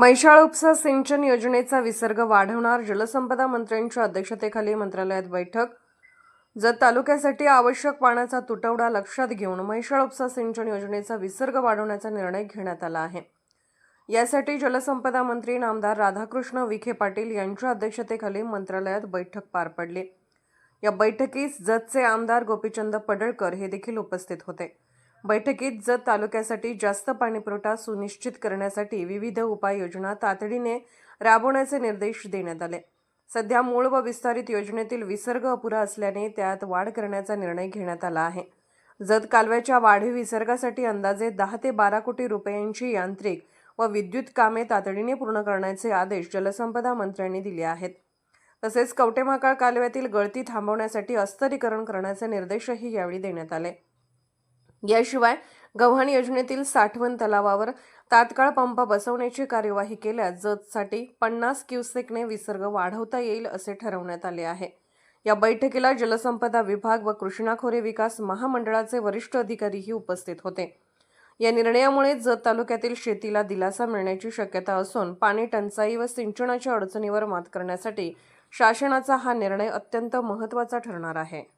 News उपसा सिंचन योजनेचा विसर्ग वाढवणार. जलसंपदा मंत्र्यांच्या अध्यक्षतेखाली मंत्रालयात बैठक. जत तालुक्यासाठी आवश्यक पाण्याचा तुटवडा लक्षात घेऊन म्हैसाळ उपसा सिंचन योजनेचा विसर्ग वाढवण्याचा निर्णय घेण्यात आला आहे. यासाठी जलसंपदा मंत्री नामदार राधाकृष्ण विखे पाटील यांच्या अध्यक्षतेखाली मंत्रालयात बैठक पार पडली. या बैठकीस जतचे आमदार गोपीचंद पडळकर हे देखील उपस्थित होते. बैठकीत जत तालुक्यासाठी जास्त पाणीपुरवठा सुनिश्चित करण्यासाठी विविध उपाययोजना तातडीने राबवण्याचे निर्देश देण्यात आले. सध्या मूळ व विस्तारित योजनेतील विसर्ग अपुरा असल्याने त्यात वाढ करण्याचा निर्णय घेण्यात आला आहे. जत कालव्याच्या वाढीव विसर्गासाठी अंदाजे दहा ते बारा कोटी रुपयांची यांत्रिक व विद्युत कामे तातडीने पूर्ण करण्याचे आदेश जलसंपदा मंत्र्यांनी दिले आहेत. तसेच कवटेमाकाळ कालव्यातील गळती थांबवण्यासाठी अस्तरीकरण करण्याचे निर्देशही यावेळी देण्यात आले. याशिवाय गव्हाण योजनेतील साठवण तलावावर तात्काळ पंप बसवण्याची कार्यवाही केल्यास जतसाठी पन्नास क्युसेकने विसर्ग वाढवता येईल असे ठरवण्यात आले आहे. या बैठकीला जलसंपदा विभाग व कृष्णाखोरे विकास महामंडळाचे वरिष्ठ अधिकारीही उपस्थित होते. या निर्णयामुळे जत तालुक्यातील शेतीला दिलासा मिळण्याची शक्यता असून पाणी टंचाई व सिंचनाच्या अडचणीवर मात करण्यासाठी शासनाचा हा निर्णय अत्यंत महत्त्वाचा ठरणार आहे.